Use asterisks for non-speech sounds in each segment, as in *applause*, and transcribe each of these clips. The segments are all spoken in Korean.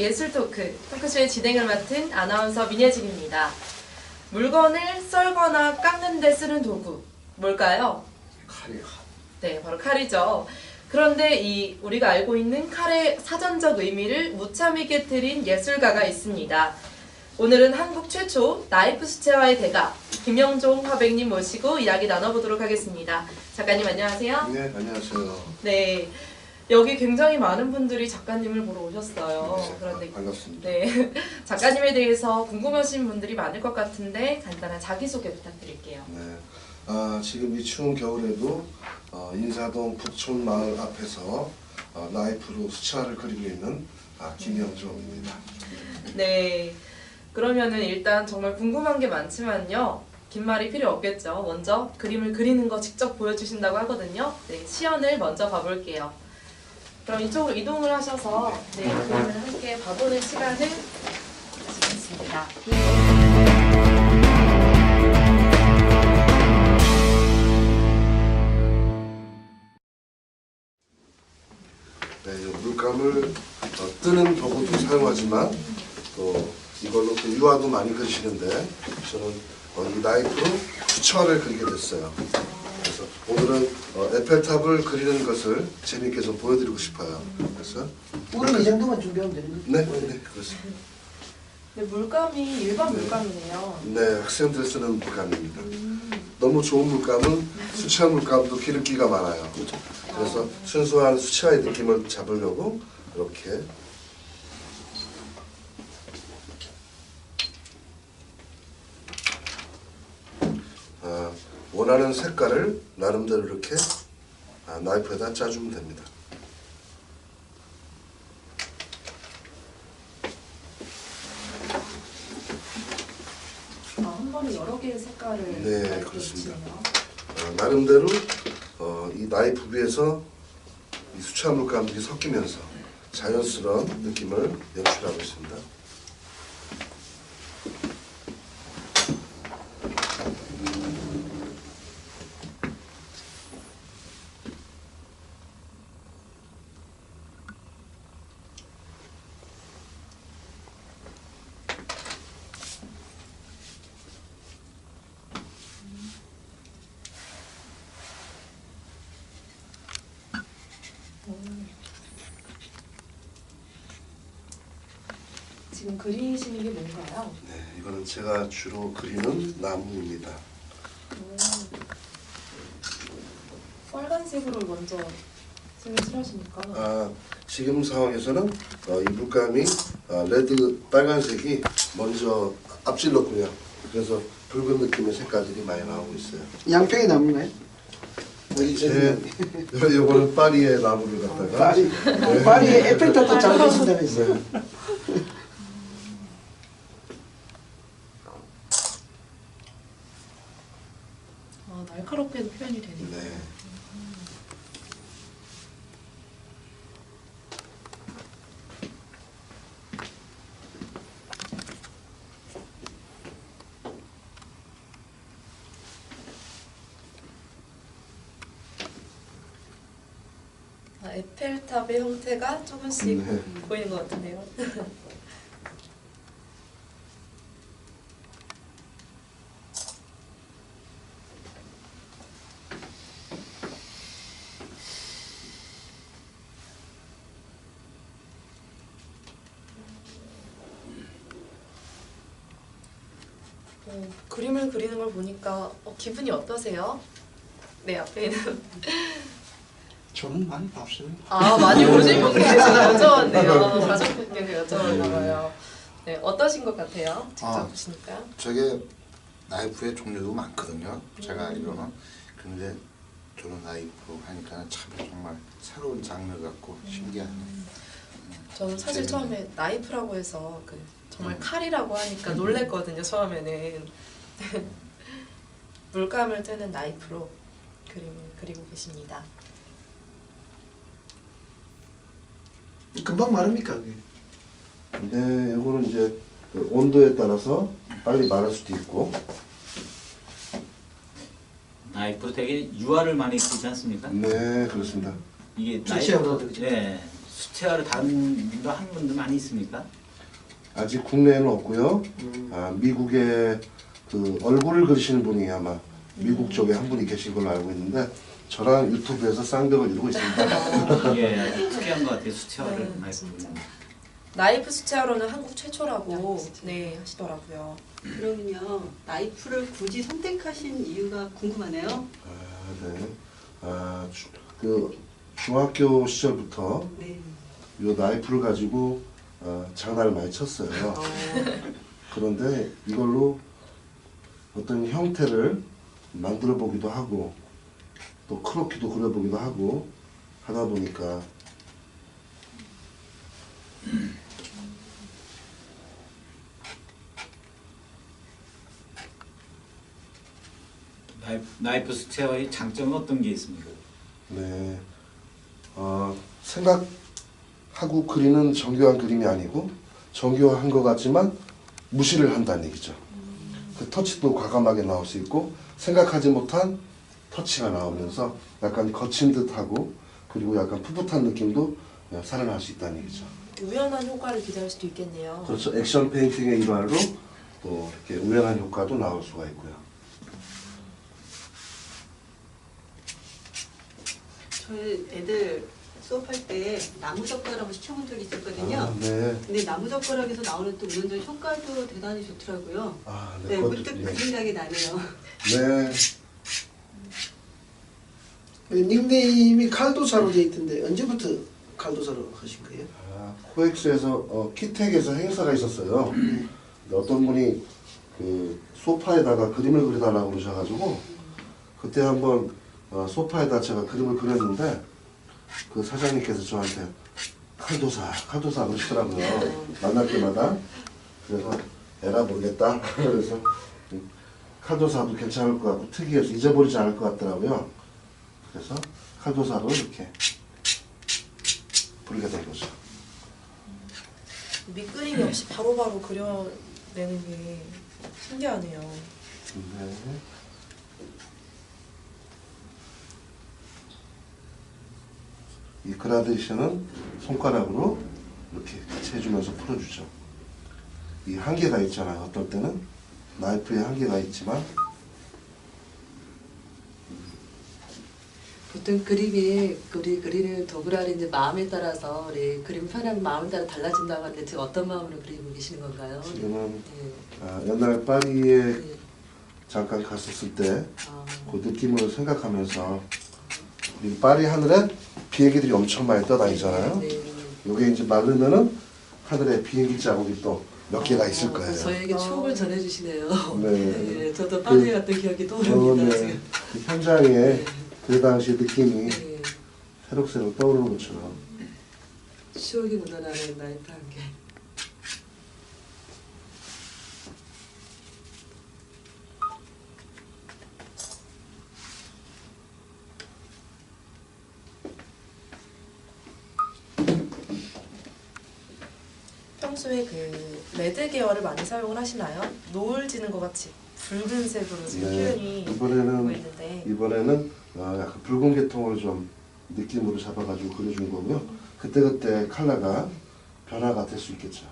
예술 토크, 토크쇼의 진행을 맡은 아나운서 민혜진입니다. 물건을 썰거나 깎는 데 쓰는 도구, 뭘까요? 칼이 네, 바로 칼이죠. 그런데 이 우리가 알고 있는 칼의 사전적 의미를 무참히 깨뜨린 예술가가 있습니다. 오늘은 한국 최초 나이프 수채화의 대가 김영종 화백님 모시고 이야기 나눠보도록 하겠습니다. 작가님 안녕하세요. 네, 안녕하세요. 네, 여기 굉장히 많은 분들이 작가님을 보러 오셨어요. 네, 그런데 반갑습니다. 네, *laughs* 작가님에 대해서 궁금하신 분들이 많을 것 같은데 간단한 자기소개 부탁드릴게요. 네. 아, 지금 이 추운 겨울에도 어, 인사동 북촌 마을 앞에서 어, 나이프로 수채화를 그리고 있는 아, 김영종입니다. 네, 그러면은 일단 정말 궁금한 게 많지만요. 긴 말이 필요 없겠죠. 먼저 그림을 그리는 거 직접 보여주신다고 하거든요. 네, 시연을 먼저 봐볼게요. 그럼 이쪽으로 이동을 하셔서 네, 그림을 함께 봐보는 시간을 가지겠습니다. 네, 이 물감을 어, 뜨는 도구도 사용하지만 또 이걸로 또 유화도 많이 그리시는데 저는 어, 이 나이프로 수채화를 그리게 됐어요. 그래서 오늘은 어, 에펠탑을 그리는 것을 재밌게 좀 보여드리고 싶어요. 그래서 우리는 이 정도만 준비하면 되는 거죠? 네, 네, 그렇습니다. 네, 물감이 일반 물감이네요. 네, 학생들 쓰는 물감입니다. 너무 좋은 물감은 수채화 물감도 기름기가 많아요. 그래서 순수한 수채화의 느낌을 잡으려고 이렇게 아, 원하는 색깔을 나름대로 이렇게 아, 나이프에다 짜주면 됩니다. 아, 한 번에 여러 개의 색깔을 네, 그렇습니다. 어, 나름대로 어, 이 나이프 위에서 이 수채화 물감들이 섞이면서 자연스러운 느낌을 연출하고 있습니다. 지금 그리시는 게 뭔가요? 네, 이거는 제가 주로 그리는 나무입니다. 빨간색으로 먼저 색을 칠하시니까 아, 지금 상황에서는 어, 이 물감이 아, 레드 빨간색이 먼저 앞질렀고요. 그래서 붉은 느낌의 색깔들이 많이 나오고 있어요. 양평의 나무네. 제 *laughs* 요거는 파리의 나무를 갖다가 파리 파리의 에펠탑도 잘 그리신다면서요. 아, 날카롭게도 표현이 되네요. 네. 아, 에펠탑의 형태가 조금씩 네. 보이는 것 같은데요. *laughs* 어, 그림을 그리는 걸 보니까 어, 기분이 어떠세요? 네, 앞에 있는 저는 많이 봤어요. 아 많이 보신 분께 제가 *laughs* 여쭤봤네요. 가족분께서 여쭤봤나 봐요. 네 어떠신 것 같아요? 직접 아. 보시니까. 저게 나이프의 종류도 많거든요. 제가 알기로는. 근데 저는 나이프 하니까 참 정말 새로운 장르 같고 신기하네요. 저는 사실 재밌네. 처음에 나이프라고 해서 그 정말 음. 칼이라고 하니까 놀랬거든요. 처음에는 *laughs* 물감을 뜨는 나이프로 그림을 그리고 계십니다. 금방 마릅니까 그게? 네, 요거는 이제 그 온도에 따라서 빨리 마를 수도 있고 나이프 되게 유화를 많이 쓰지 않습니까? 네, 그렇습니다. 이게 나이프-? 네, 수채화를 다른 분도 한 분도 많이 있습니까? 아직 국내에는 없고요. 아, 미국에 그 얼굴을 그리시는 분이 아마 미국 쪽에 한 분이 계신 걸로 알고 있는데 저랑 유튜브에서 쌍벽을 이루고 있습니다. *laughs* 예, 아주 특이한 것 같아요. 수채화를 네, 많이. 보는. 나이프 수채화로는 한국 최초라고 네 하시더라고요. 그러면요 나이프를 굳이 선택하신 이유가 궁금하네요. 아, 네. 아, 주, 그 중학교 시절부터 네. 이 나이프를 가지고 어, 장난을 많이 쳤어요. 그런데 이걸로 어떤 형태를 만들어 보기도 하고 또 크로키도 그려보기도 하고 하다 보니까 나이프, 수채화의 장점은 어떤 게 있습니까? 네, 어, 생각 하고 그리는 정교한 그림이 아니고 정교한 것 같지만 무시를 한다는 얘기죠. 그 터치도 과감하게 나올 수 있고 생각하지 못한 터치가 나오면서 약간 거친 듯하고 그리고 약간 풋풋한 느낌도 살아날 수 있다는 얘기죠. 우연한 효과를 기대할 수도 있겠네요. 그렇죠. 액션 페인팅의 일환으로 또 이렇게 우연한 효과도 나올 수가 있고요. 저희 애들 수업할 때 나무 젓가락을 시켜본 적이 있었거든요. 아, 네. 근데 나무 젓가락에서 나오는 또 우연적 효과도 대단히 좋더라고요. 아, 네, 그것도- 문득 네. 그 생각이 나네요. 네. 닉네임이 칼도사로 돼 있던데 언제부터 칼도사로 하신 거예요? 아, 코엑스에서 어, 키텍에서 행사가 있었어요. 근데 어떤 분이 그 소파에다가 그림을 그려달라고 그러셔가지고 그때 한번 어, 소파에다 제가 그림을 그렸는데 그 사장님께서 저한테 칼도사, 칼도사 그러시더라고요. 만날 때마다 그래서 에라 모르겠다. *laughs* 그래서 칼도사도 괜찮을 것 같고 특이해서 잊어버리지 않을 것 같더라고요. 그래서 칼도사로 이렇게 부르게 된 거죠. 밑그림이 없이 바로바로 그려내는 게 신기하네요. 네. 이 그라데이션은 손가락으로 이렇게 같이 해주면서 풀어주죠. 이 한계가 있잖아요. 어떨 때는 나이프에 한계가 있지만 보통 그림이 우리 그리는 도구라는 이제 마음에 따라서 우리 그림 편한 마음에 따라 달라진다고 하는데 지금 어떤 마음으로 그리고 계시는 건가요? 지금은 네. 아, 옛날 파리에 네. 잠깐 갔었을 때그 아, 느낌을 생각하면서 파리 하늘에 비행기들이 엄청 많이 떠다니잖아요. 네. 요게 이제 마르면은 하늘에 비행기 자국이 또 몇 개가 있을 어, 거예요. 저에게 추억을 전해주시네요. 네. 네, 저도 파리에 갔던 기억이 어, 떠오릅니다. 네. 그 현장에 그 당시 느낌이 네. 새록새록 떠오르는 것처럼 추억이 묻어나는 한 개. 평소에 그 레드 계열을 많이 사용을 하시나요? 노을 지는 것 같이 붉은색으로 지금 네, 표현이 이번에는 있는데 이번에는 어, 약간 붉은 계통을 좀 느낌으로 잡아가지고 그려준 거고요. 그때 그때 컬러가 변화가 될 수 있겠죠.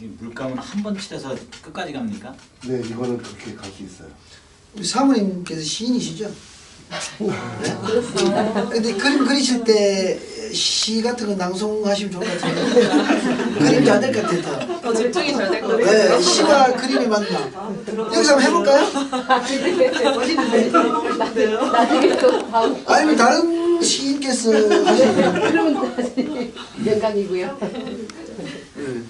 이 물감은 한 번 칠해서 끝까지 갑니까? 네, 이거는 그렇게 갈 수 있어요. 우리 사모님께서 시인이시죠? 네. 근데 그림 그리실 때 시 같은 거 낭송하시면 좋을 것 같아요. 그림 잘 될 것 같아요. 더 집중이 잘 될 것 같아요. 네, 시가 그림이 맞나? 여기서 한번 해볼까요? 나중에 또 다음 아니면 다른 시인께서 하시는 그러면 다시 영광이고요. 네.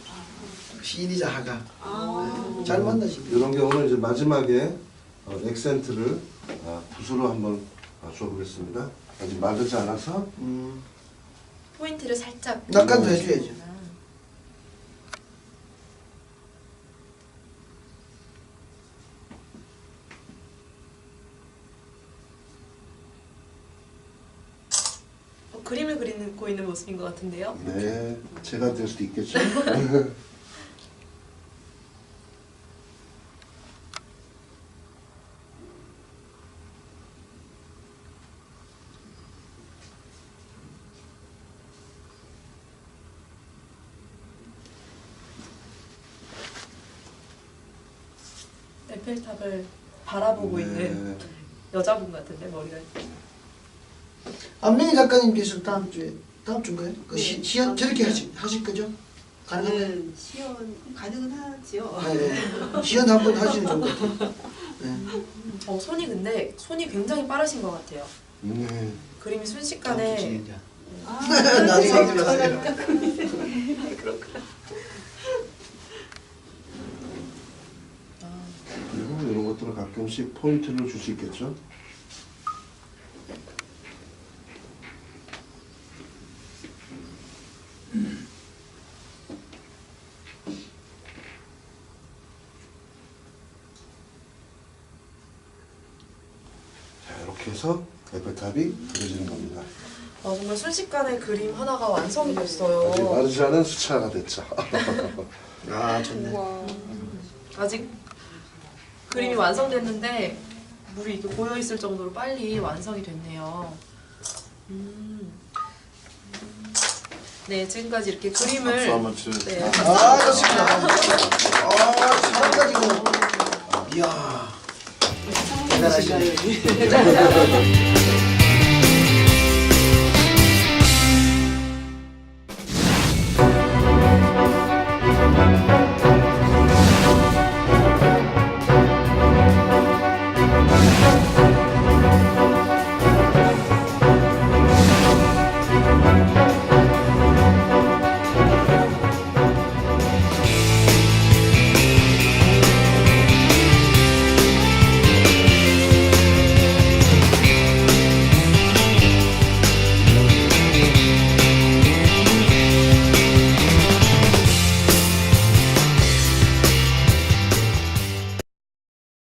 시인이자 하가 아, 네, 잘 만나시고 이런 경우는 이제 마지막에 어, 액센트를 어, 붓으로 한번 어, 줘보겠습니다. 아직 마르지 않아서 음, 포인트를 살짝 낙관도 해줘야죠. 어, 그림을 그리고 있는 모습인 것 같은데요. 네, 제가 될 수도 있겠죠. *laughs* 에펠탑을 바라보고 있는 네. 여자분 같은데 머리가 안민희 작가님께서 다음 주에 다음 주인가요? 그 시, 네. 시연 저렇게 하실, 하실 거죠? 가능하면 저는 시연 가능은 하지요. 네. 시연 한번 하시는 같아요. 네. 어 손이 근데 손이 굉장히 빠르신 것 같아요. 네. 그림이 순식간에 진행자. 아, 나중에. 그리고 이 *laughs* 런 것들은 가끔씩 포인트를 줄 수 있겠죠. 자 이렇게 해서 에펠탑이 그려지는 겁니다. 어, 정말 순식간에 그림 하나가 완성이 됐어요. 아직 마르지 않은 수차가 됐죠. *laughs* 아 좋네. 아직 그림이 완성됐는데 물이 이렇게 고여 있을 정도로 빨리 완성이 됐네요. 음. 네, 지금까지 이렇게 그림을 한번 네, 아 좋습니다. 아 잘한다 지금. 이야. 시간이